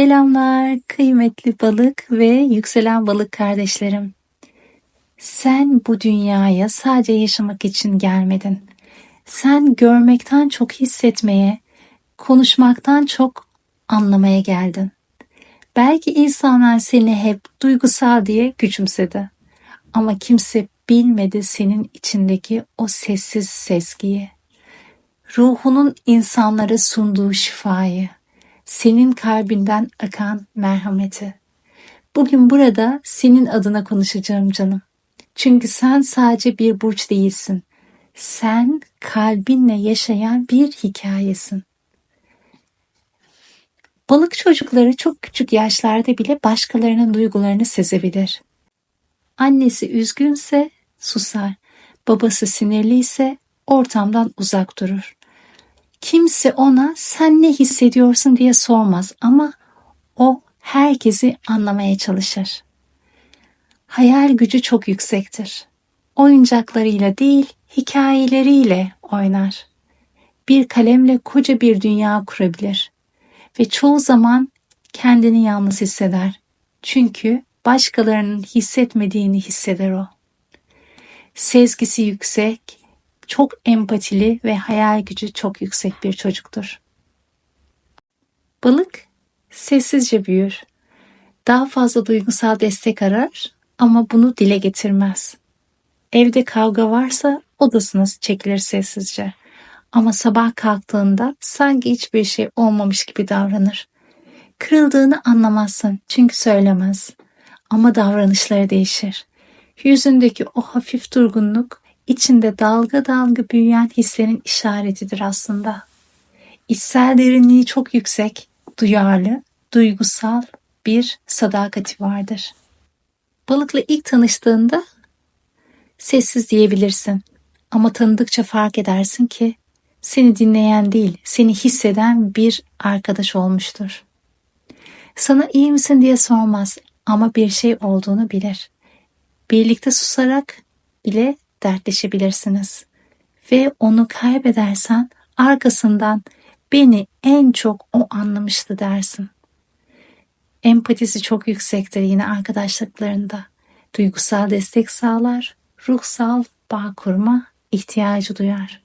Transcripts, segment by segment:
Selamlar kıymetli balık ve yükselen balık kardeşlerim. Sen bu dünyaya sadece yaşamak için gelmedin. Sen görmekten çok hissetmeye, konuşmaktan çok anlamaya geldin. Belki insanlar seni hep duygusal diye küçümsedi. Ama kimse bilmedi senin içindeki o sessiz sezgiyi. Ruhunun insanlara sunduğu şifayı senin kalbinden akan merhameti. Bugün burada senin adına konuşacağım canım. Çünkü sen sadece bir burç değilsin. Sen kalbinle yaşayan bir hikayesin. Balık çocukları çok küçük yaşlarda bile başkalarının duygularını sezebilir. Annesi üzgünse susar, babası sinirliyse ortamdan uzak durur. Kimse ona sen ne hissediyorsun diye sormaz ama o herkesi anlamaya çalışır. Hayal gücü çok yüksektir. Oyuncaklarıyla değil, hikayeleriyle oynar. Bir kalemle koca bir dünya kurabilir ve çoğu zaman kendini yalnız hisseder. Çünkü başkalarının hissetmediğini hisseder o. Sezgisi yüksek, çok empatili ve hayal gücü çok yüksek bir çocuktur. Balık sessizce büyür. Daha fazla duygusal destek arar ama bunu dile getirmez. Evde kavga varsa odasına çekilir sessizce. Ama sabah kalktığında sanki hiçbir şey olmamış gibi davranır. Kırıldığını anlamazsın çünkü söylemez. Ama davranışları değişir. Yüzündeki o hafif durgunluk içinde dalga dalga büyüyen hislerin işaretidir aslında. İçsel derinliği çok yüksek, duyarlı, duygusal bir sadakati vardır. Balıkla ilk tanıştığında sessiz diyebilirsin ama tanıdıkça fark edersin ki seni dinleyen değil, seni hisseden bir arkadaş olmuştur. Sana iyi misin diye sormaz ama bir şey olduğunu bilir. Birlikte susarak bile dertleşebilirsiniz. Ve onu kaybedersen arkasından beni en çok o anlamıştı dersin. Empatisi çok yüksektir yine arkadaşlıklarında. Duygusal destek sağlar, ruhsal bağ kurma ihtiyacı duyar.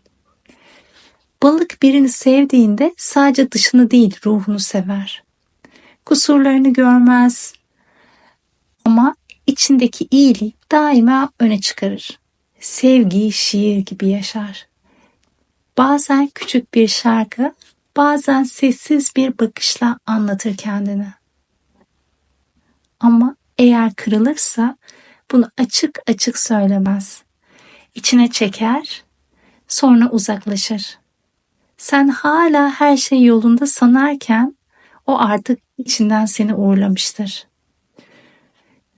Balık birini sevdiğinde sadece dışını değil ruhunu sever. Kusurlarını görmez ama içindeki iyiliği daima öne çıkarır sevgi şiir gibi yaşar. Bazen küçük bir şarkı, bazen sessiz bir bakışla anlatır kendini. Ama eğer kırılırsa bunu açık açık söylemez. İçine çeker, sonra uzaklaşır. Sen hala her şey yolunda sanarken o artık içinden seni uğurlamıştır.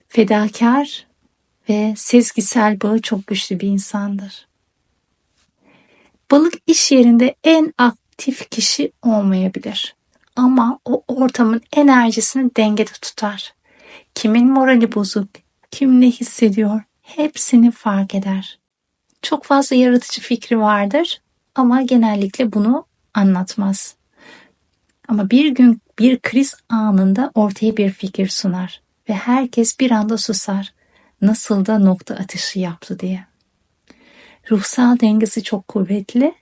Fedakar ve sezgisel bağı çok güçlü bir insandır. Balık iş yerinde en aktif kişi olmayabilir ama o ortamın enerjisini dengede tutar. Kimin morali bozuk, kim ne hissediyor hepsini fark eder. Çok fazla yaratıcı fikri vardır ama genellikle bunu anlatmaz. Ama bir gün bir kriz anında ortaya bir fikir sunar ve herkes bir anda susar nasıl da nokta atışı yaptı diye. Ruhsal dengesi çok kuvvetli,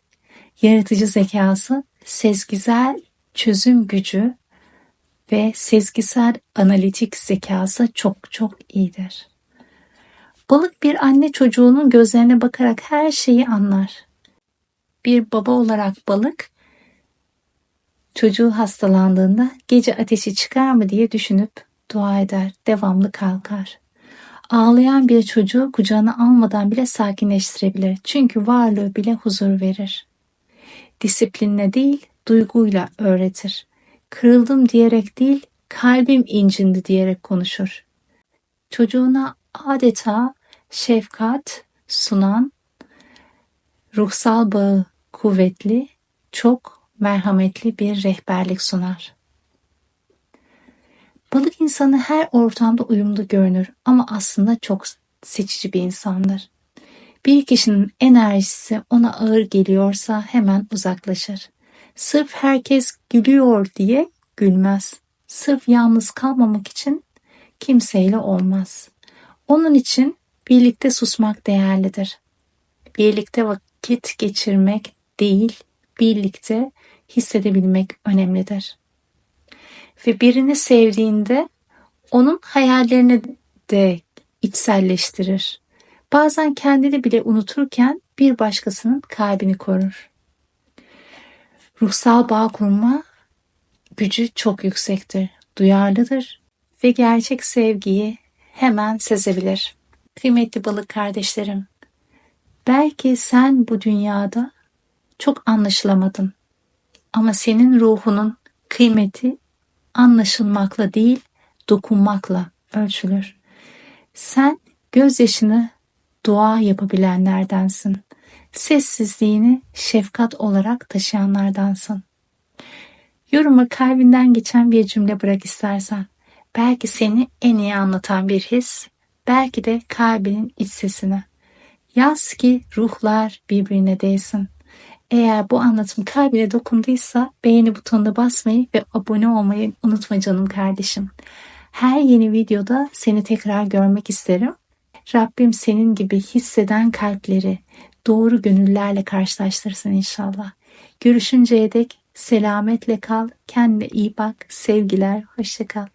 yaratıcı zekası, sezgisel çözüm gücü ve sezgisel analitik zekası çok çok iyidir. Balık bir anne çocuğunun gözlerine bakarak her şeyi anlar. Bir baba olarak balık çocuğu hastalandığında gece ateşi çıkar mı diye düşünüp dua eder, devamlı kalkar. Ağlayan bir çocuğu kucağına almadan bile sakinleştirebilir. Çünkü varlığı bile huzur verir. Disiplinle değil, duyguyla öğretir. Kırıldım diyerek değil, kalbim incindi diyerek konuşur. Çocuğuna adeta şefkat sunan, ruhsal bağı kuvvetli, çok merhametli bir rehberlik sunar. Balık insanı her ortamda uyumlu görünür ama aslında çok seçici bir insandır. Bir kişinin enerjisi ona ağır geliyorsa hemen uzaklaşır. Sırf herkes gülüyor diye gülmez. sırf yalnız kalmamak için kimseyle olmaz. Onun için birlikte susmak değerlidir. Birlikte vakit geçirmek değil, birlikte hissedebilmek önemlidir. Ve birini sevdiğinde onun hayallerini de içselleştirir. Bazen kendini bile unuturken bir başkasının kalbini korur. Ruhsal bağ kurma gücü çok yüksektir, duyarlıdır ve gerçek sevgiyi hemen sezebilir. Kıymetli balık kardeşlerim, belki sen bu dünyada çok anlaşılamadın ama senin ruhunun kıymeti anlaşılmakla değil, dokunmakla ölçülür. Sen gözyaşını dua yapabilenlerdensin. Sessizliğini şefkat olarak taşıyanlardansın. Yoruma kalbinden geçen bir cümle bırak istersen. Belki seni en iyi anlatan bir his, belki de kalbinin iç sesini. Yaz ki ruhlar birbirine değsin. Eğer bu anlatım kalbine dokunduysa beğeni butonuna basmayı ve abone olmayı unutma canım kardeşim. Her yeni videoda seni tekrar görmek isterim. Rabbim senin gibi hisseden kalpleri doğru gönüllerle karşılaştırsın inşallah. Görüşünceye dek selametle kal, kendine iyi bak, sevgiler, hoşça kal.